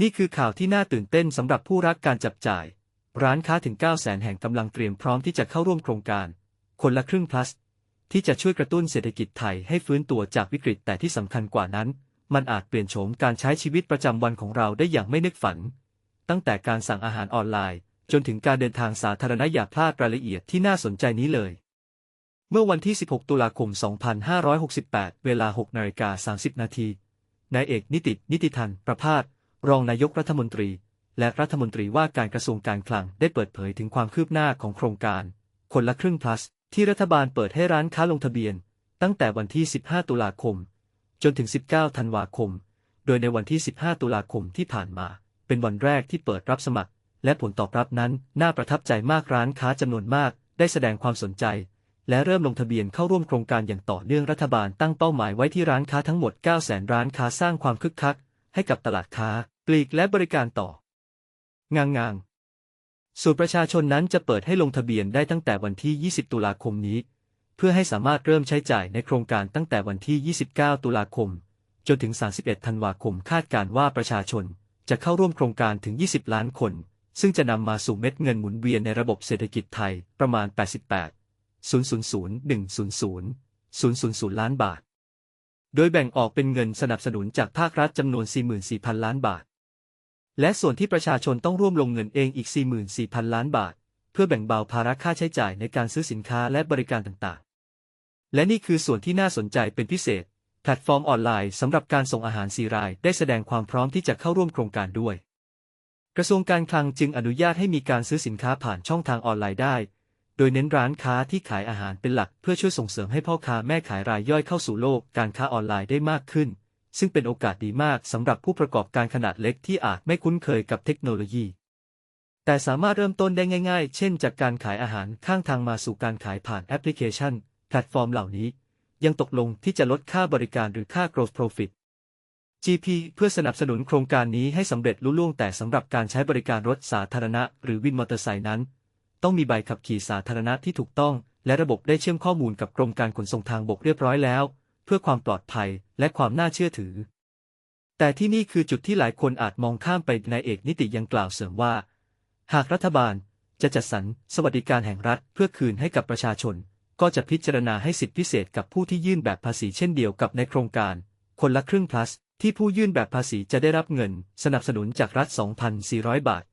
นี่คือข่าวที่น่าตื่นเต้นสำหรับผู้รักการจับจ่าย ร้านค้าถึง 9 0 0 0 0แห่งกำลังเตรียมพร้อมที่จะเข้าร่วมโครงการ คนละครึ่ง plus ที่จะช่วยกระตุ้นเศรษฐกิจไทยให้ฟื้นตัวจากวิกฤตแต่ที่สำคัญกว่านั้น มันอาจเปลี่ยนโฉมการใช้ชีวิตประจำวันของเราได้อย่างไม่นึกฝัน ตั้งแต่การสั่งอาหารออนไลน์ จนถึงการเดินทางสาธารณะอย่าพลาดรายละเอียดที่น่าสนใจนี้เลย เมื่อวันที่ 16 ตุลาคม 2568 เวลา 6 นาฬิกา 30 นาทีนายเอกนิตินิติทันประพาส รองนายกรัฐมนตรี และรัฐมนตรีว่าการกระทรวงการคลังได้เปิดเผยถึงความคืบหน้าของโครงการ คนละครึ่ง plus ที่รัฐบาลเปิดให้ร้านค้าลงทะเบียน ตั้งแต่วันที่ 15 ตุลาคม จนถึง 19 ธันวาคม โดยในวันที่ 15 ตุลาคมที่ผ่านมา เป็นวันแรกที่เปิดรับสมัคร และผลตอบรับนั้นน่าประทับใจมากร้านค้าจำนวนมาก ได้แสดงความสนใจและเริ่มลงทะเบียนเข้าร่วมโครงการอย่างต่อเนื่องรัฐบาลตั้งเป้าหมายไว้ที่ร้านค้าทั้งหมด 9 0 0 0 0ร้านค้าสร้างความคึกคัก ให้กับตลาดค้า ปลีกและบริการต่อ งางงางส่วนประชาชนนั้นจะเปิดให้ลงทะเบียนได้ตั้งแต่วันที่ 20 ตุลาคมนี้ เพื่อให้สามารถเริ่มใช้จ่ายในโครงการตั้งแต่วันที่ 29 ตุลาคม จนถึง 31 ธันวาคม คาดการว่าประชาชนจะเข้าร่วมโครงการถึง 20 ล้านคน ซึ่งจะนำมาสู่เม็ดเงินหมุนเวียนในระบบเศรษฐกิจไทยประมาณ 88 000 100 000 ล้านบาท โดยแบ่งออกเป็นเงินสนับสนุนจากภาครัฐจำนวน 44,000 ล้านบาท และส่วนที่ประชาชนต้องร่วมลงเงินเองอีก 44,000 ล้านบาท เพื่อแบ่งเบาภาระค่าใช้จ่ายในการซื้อสินค้าและบริการต่างๆ และนี่คือส่วนที่น่าสนใจเป็นพิเศษ แพลตฟอร์มออนไลน์สำหรับการส่งอาหารสีรายได้แสดงความพร้อมที่จะเข้าร่วมโครงการด้วย กระทรวงการคลังจึงอนุญาตให้มีการซื้อสินค้าผ่านช่องทางออนไลน์ได้ โดยเน้นร้านค้าที่ขายอาหารเป็นหลักเพื่อช่วยส่งเสริมให้พ่อค้าแม่ขายรายย่อยเข้าสู่โลกการค้าออนไลน์ได้มากขึ้น ซึ่งเป็นโอกาสดีมากสำหรับผู้ประกอบการขนาดเล็กที่อาจไม่คุ้นเคยกับเทคโนโลยี แต่สามารถเริ่มต้นได้ง่าย ๆ เช่น จากการขายอาหารข้างทางมาสู่การขายผ่านแอปพลิเคชัน แพลตฟอร์มเหล่านี้ ยังตกลงที่จะลดค่าบริการหรือค่า gross profit GP เพื่อสนับสนุนโครงการนี้ให้สำเร็จลุล่วงแต่สำหรับการใช้บริการรถสาธารณะ หรือวินมอเตอร์ไซค์นั้น ต้องมีใบขับขี่สาธารณะที่ถูกต้อง และระบบได้เชื่อมข้อมูลกับกรมการขนส่งทางบกเรียบร้อยแล้ว พื่อความปลอดภัยและความน่าเชื่อถือ แต่ที่นี่คือจุดที่หลายคนอาจมองข้ามไปนายเอกนิติยังกล่าวเสริมว่า หากรัฐบาลจะจัดสรรสวัสดิการแห่งรัฐเพื่อคืนให้กับประชาชน ก็จะพิจารณาให้สิทธิพิเศษกับผู้ที่ยื่นแบบภาษีเช่นเดียวกับในโครงการ คนละครึ่ง plus ที่ผู้ยื่นแบบภาษีจะได้รับเงิน สนับสนุนจากรัฐ 2,400 บาท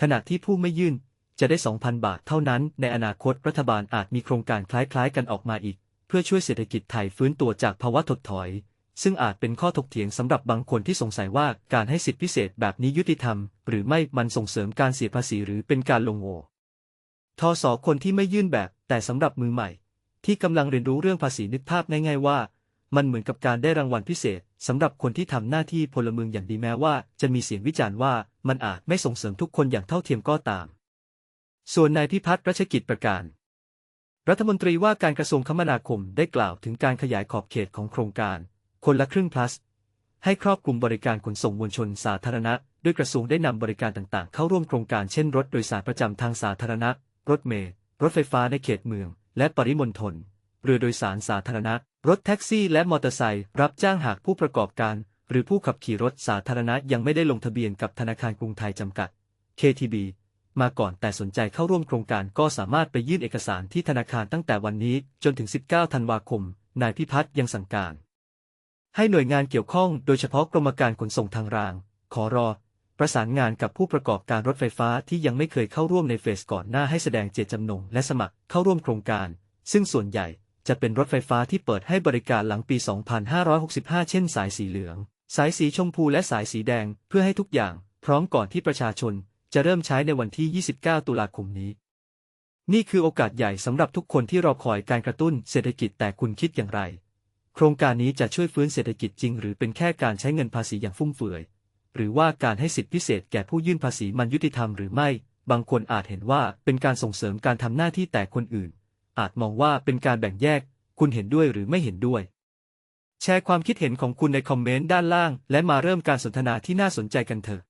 ขณะที่ผู้ไม่ยื่นจะได้ 2,000 บาทเท่านั้น ในอนาคตรัฐบาลอาจมีโครงการคล้ายๆ กันออกมาอีก เพื่อช่วยเศรษฐกิจไทยฟื้นตัวจากภาวะถดถอย ซึ่งอาจเป็นข้อถกเถียงสำหรับบางคนที่สงสัยว่าการให้สิทธิพิเศษแบบนี้ยุติธรรม หรือไม่มันส่งเสริมการเสียภาษีหรือเป็นการลงโง่ทศคนที่ไม่ยื่นแบบ แต่สำหรับมือใหม่ ที่กำลังเรียนรู้เรื่องภาษีนึกภาพง่ายๆว่า มันเหมือนกับการได้รางวัลพิเศษสำหรับคนที่ทำหน้าที่พลเมืองอย่างดีแม้ว่า จะมีเสียงวิจารณ์ว่ามันอาจไม่ส่งเสริมทุกคนอย่างเท่าเทียมก็ตาม ส่วนนายพิพัฒน์รัชกิจประการ รัฐมนตรีว่าการกระทรวงคมนาคมได้กล่าวถึงการขยายขอบเขตของโครงการ คนละครึ่ง plus ให้ครอบคลุมบริการขนส่งมวลชนสาธารณะ ด้วยกระทรวงได้นำบริการต่างๆ เข้าร่วมโครงการเช่นรถโดยสารประจำทางสาธารณะ รถเมล์รถไฟฟ้าในเขตเมือง และปริมณฑลเรือโดยสารสาธารณะ รถแท็กซี่ และมอเตอร์ไซค์รับจ้างหากผู้ประกอบการ หรือผู้ขับขี่รถสาธารณะยังไม่ได้ลงทะเบียนกับธนาคารกรุงไทยจำกัด KTB มาก่อนแต่สนใจเข้าร่วมโครงการก็สามารถไปยื่นเอกสารที่ธนาคารตั้งแต่วันนี้จนถึง 19 ธันวาคม นายพิพัฒน์ยังสั่งการ ให้หน่วยงานเกี่ยวข้องโดยเฉพาะกรมการขนส่งทางราง ขอรอ ประสานงานกับผู้ประกอบการรถไฟฟ้าที่ยังไม่เคยเข้าร่วมในเฟสก่อนหน้าให้แสดงเจตจำนงและสมัครเข้าร่วมโครงการ ซึ่งส่วนใหญ่จะเป็นรถไฟฟ้าที่เปิดให้บริการหลังปี 2565 เช่น สายสีเหลือง สายสีชมพูและสายสีแดง เพื่อให้ทุกอย่าง พร้อมก่อนที่ประชาชน จะเริ่มใช้ในวันที่ 29 ตุลาคมนี้ นี่คือโอกาสใหญ่สำหรับทุกคนที่รอคอยการกระตุ้นเศรษฐกิจแต่คุณคิดอย่างไร โครงการนี้จะช่วยฟื้นเศรษฐกิจจริง หรือเป็นแค่การใช้เงินภาษีอย่างฟุ่มเฟือย หรือว่าการให้สิทธิพิเศษแก่ผู้ยื่นภาษีมันยุติธรรมหรือไม่ บางคนอาจเห็นว่าเป็นการส่งเสริมการทำหน้าที่แต่คนอื่น อาจมองว่าเป็นการแบ่งแยก คุณเห็นด้วยหรือไม่เห็นด้วยแชร์ความคิดเห็นของคุณในคอมเมนต์ด้านล่าง และมาเริ่มการสนทนาที่น่าสนใจกันเถอะ